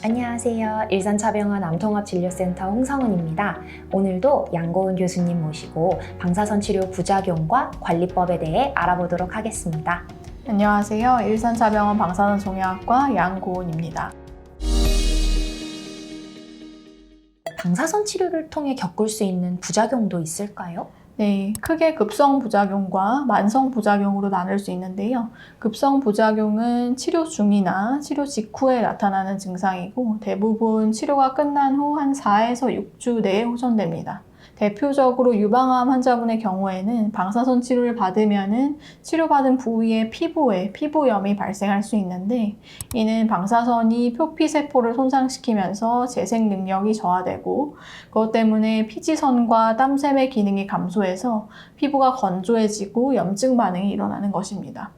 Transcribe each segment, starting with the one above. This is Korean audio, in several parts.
안녕하세요. 일산차병원 암통합진료센터 홍성은입니다. 오늘도 양고은 교수님 모시고 방사선 치료 부작용과 관리법에 대해 알아보도록 하겠습니다. 안녕하세요. 일산차병원 방사선 종양학과 양고은입니다. 방사선 치료를 통해 겪을 수 있는 부작용도 있을까요? 네, 크게 급성 부작용과 만성 부작용으로 나눌 수 있는데요. 급성 부작용은 치료 중이나 치료 직후에 나타나는 증상이고 대부분 치료가 끝난 후 한 4에서 6주 내에 호전됩니다. 대표적으로 유방암 환자분의 경우에는 방사선 치료를 받으면은 치료받은 부위의 피부에 피부염이 발생할 수 있는데 이는 방사선이 표피 세포를 손상시키면서 재생 능력이 저하되고 그것 때문에 피지선과 땀샘의 기능이 감소해서 피부가 건조해지고 염증 반응이 일어나는 것입니다.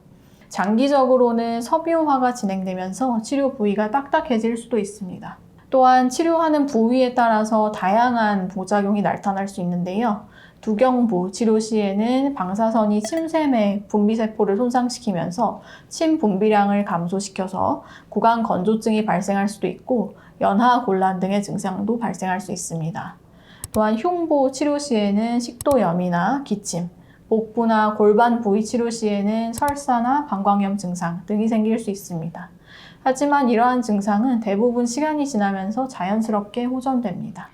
장기적으로는 섬유화가 진행되면서 치료 부위가 딱딱해질 수도 있습니다. 또한 치료하는 부위에 따라서 다양한 부작용이 나타날 수 있는데요. 두경부 치료 시에는 방사선이 침샘의 분비세포를 손상시키면서 침 분비량을 감소시켜서 구강 건조증이 발생할 수도 있고 연하 곤란 등의 증상도 발생할 수 있습니다. 또한 흉부 치료 시에는 식도염이나 기침, 복부나 골반 부위 치료 시에는 설사나 방광염 증상 등이 생길 수 있습니다. 하지만 이러한 증상은 대부분 시간이 지나면서 자연스럽게 호전됩니다.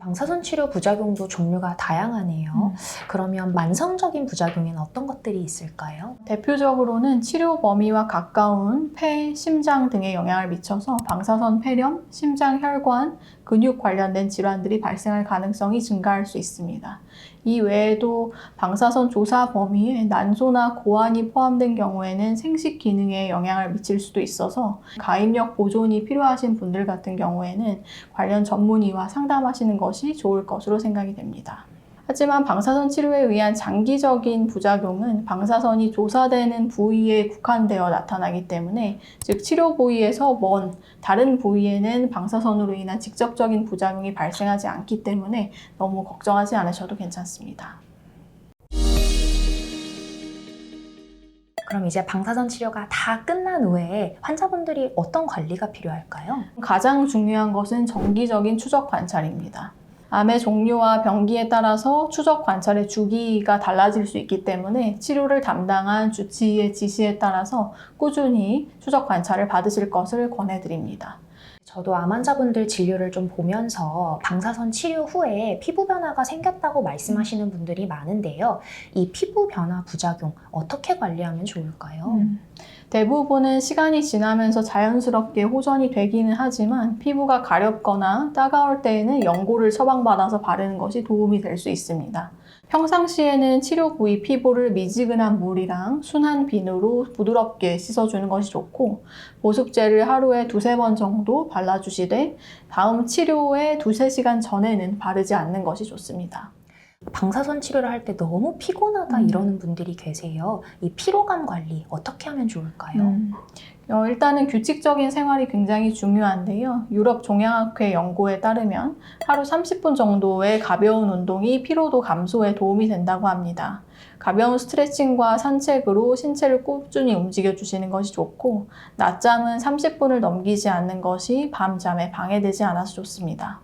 방사선 치료 부작용도 종류가 다양하네요. 음. 그러면 만성적인 부작용에는 어떤 것들이 있을까요? 대표적으로는 치료 범위와 가까운 폐, 심장 등에 영향을 미쳐서 방사선 폐렴, 심장 혈관, 근육 관련된 질환들이 발생할 가능성이 증가할 수 있습니다. 이 외에도 방사선 조사 범위에 난소나 고환이 포함된 경우에는 생식 기능에 영향을 미칠 수도 있어서 가입력 보존이 필요하신 분들 같은 경우에는 관련 전문의와 상담하시는 것이 좋을 것으로 생각이 됩니다. 하지만 방사선 치료에 의한 장기적인 부작용은 방사선이 조사되는 부위에 국한되어 나타나기 때문에 즉 치료 부위에서 먼 다른 부위에는 방사선으로 인한 직접적인 부작용이 발생하지 않기 때문에 너무 걱정하지 않으셔도 괜찮습니다. 그럼 이제 방사선 치료가 다 끝난 후에 환자분들이 어떤 관리가 필요할까요? 가장 중요한 것은 정기적인 추적 관찰입니다. 암의 종류와 병기에 따라서 추적 관찰의 주기가 달라질 수 있기 때문에 치료를 담당한 주치의의 지시에 따라서 꾸준히 추적 관찰을 받으실 것을 권해드립니다. 저도 암 환자분들 진료를 좀 보면서 방사선 치료 후에 피부 변화가 생겼다고 말씀하시는 분들이 많은데요. 이 피부 변화 부작용 어떻게 관리하면 좋을까요? 음, 대부분은 시간이 지나면서 자연스럽게 호전이 되기는 하지만 피부가 가렵거나 따가울 때에는 연고를 처방받아서 바르는 것이 도움이 될 수 있습니다. 평상시에는 치료 부위 피부를 미지근한 물이랑 순한 비누로 부드럽게 씻어주는 것이 좋고 보습제를 하루에 두세 번 정도 발라주시되 다음 치료에 두세 시간 전에는 바르지 않는 것이 좋습니다. 방사선 치료를 할 때 너무 피곤하다 음. 이러는 분들이 계세요. 이 피로감 관리 어떻게 하면 좋을까요? 음, 어, 일단은 규칙적인 생활이 굉장히 중요한데요. 유럽 종양학회 연구에 따르면 하루 30분 정도의 가벼운 운동이 피로도 감소에 도움이 된다고 합니다. 가벼운 스트레칭과 산책으로 신체를 꾸준히 움직여 주시는 것이 좋고, 낮잠은 30분을 넘기지 않는 것이 밤잠에 방해되지 않아서 좋습니다.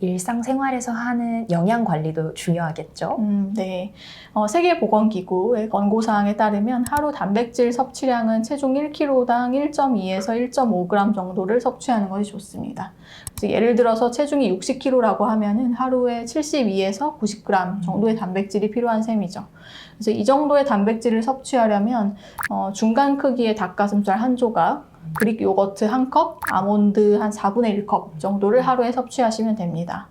일상생활에서 하는 영양 관리도 중요하겠죠? 음, 네. 어, 세계보건기구의 권고사항에 따르면 하루 단백질 섭취량은 체중 1kg당 1.2에서 1.5g 정도를 섭취하는 것이 좋습니다. 예를 들어서 체중이 60kg라고 하면은 하루에 72에서 90g 정도의 단백질이 필요한 셈이죠. 그래서 이 정도의 단백질을 섭취하려면 어, 중간 크기의 닭가슴살 한 조각, 그릭 요거트 한 컵, 아몬드 한 4분의 1컵 정도를 하루에 섭취하시면 됩니다.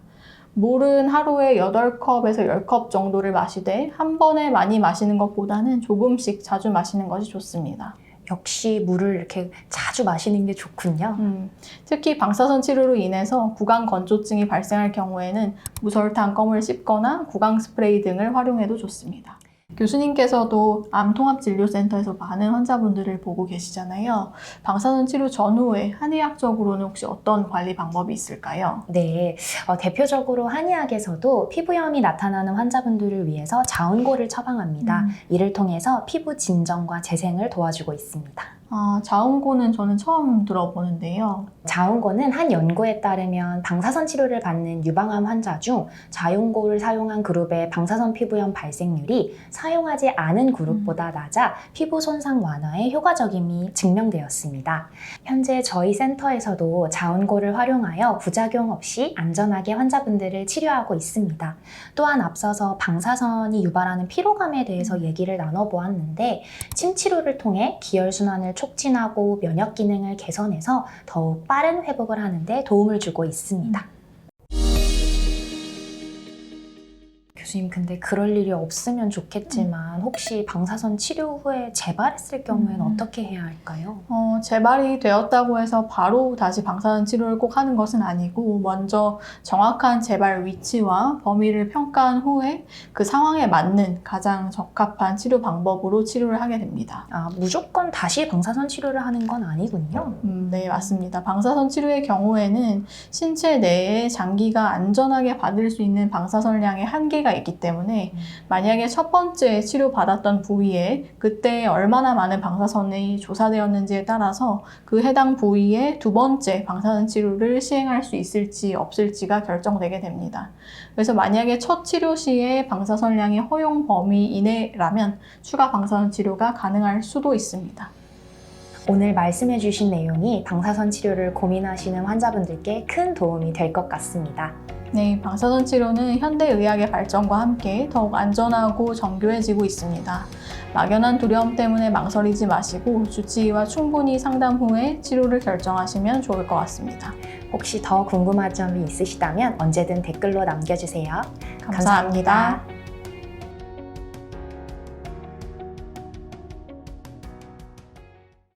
물은 하루에 8컵에서 10컵 정도를 마시되 한 번에 많이 마시는 것보다는 조금씩 자주 마시는 것이 좋습니다. 역시 물을 이렇게 자주 마시는 게 좋군요. 음, 특히 방사선 치료로 인해서 구강 건조증이 발생할 경우에는 무설탕 껌을 씹거나 구강 스프레이 등을 활용해도 좋습니다. 교수님께서도 암통합진료센터에서 많은 환자분들을 보고 계시잖아요. 방사선 치료 전후에 한의학적으로는 혹시 어떤 관리 방법이 있을까요? 네, 어, 대표적으로 한의학에서도 피부염이 나타나는 환자분들을 위해서 자운고를 처방합니다. 음. 이를 통해서 피부 진정과 재생을 도와주고 있습니다. 아, 자운고는 저는 처음 들어보는데요. 자운고는 한 연구에 따르면 방사선 치료를 받는 유방암 환자 중 자운고를 사용한 그룹의 방사선 피부염 발생률이 사용하지 않은 그룹보다 낮아 피부 손상 완화에 효과적임이 증명되었습니다. 현재 저희 센터에서도 자운고를 활용하여 부작용 없이 안전하게 환자분들을 치료하고 있습니다. 또한 앞서서 방사선이 유발하는 피로감에 대해서 얘기를 나눠보았는데 침 치료를 통해 기혈순환을 촉진하고 면역 기능을 개선해서 더욱 빠른 회복을 하는데 도움을 주고 있습니다. 교수님, 근데 그럴 일이 없으면 좋겠지만 혹시 방사선 치료 후에 재발했을 경우에는 음. 어떻게 해야 할까요? 어, 재발이 되었다고 해서 바로 다시 방사선 치료를 꼭 하는 것은 아니고 먼저 정확한 재발 위치와 범위를 평가한 후에 그 상황에 맞는 가장 적합한 치료 방법으로 치료를 하게 됩니다. 아, 무조건 다시 방사선 치료를 하는 건 아니군요. 음, 네, 맞습니다. 방사선 치료의 경우에는 신체 내에 장기가 안전하게 받을 수 있는 방사선량의 한계가 있기 때문에 음. 만약에 첫 번째 치료받았던 부위에 그때 얼마나 많은 방사선이 조사되었는지에 따라서 그 해당 부위에 두 번째 방사선 치료를 시행할 수 있을지 없을지가 결정되게 됩니다. 그래서 만약에 첫 치료 시에 방사선량이 허용 범위 이내라면 추가 방사선 치료가 가능할 수도 있습니다. 오늘 말씀해 주신 내용이 방사선 치료를 고민하시는 환자분들께 큰 도움이 될 것 같습니다. 네, 방사선 치료는 현대 의학의 발전과 함께 더욱 안전하고 정교해지고 있습니다. 막연한 두려움 때문에 망설이지 마시고 주치의와 충분히 상담 후에 치료를 결정하시면 좋을 것 같습니다. 혹시 더 궁금한 점이 있으시다면 언제든 댓글로 남겨주세요. 감사합니다. 감사합니다.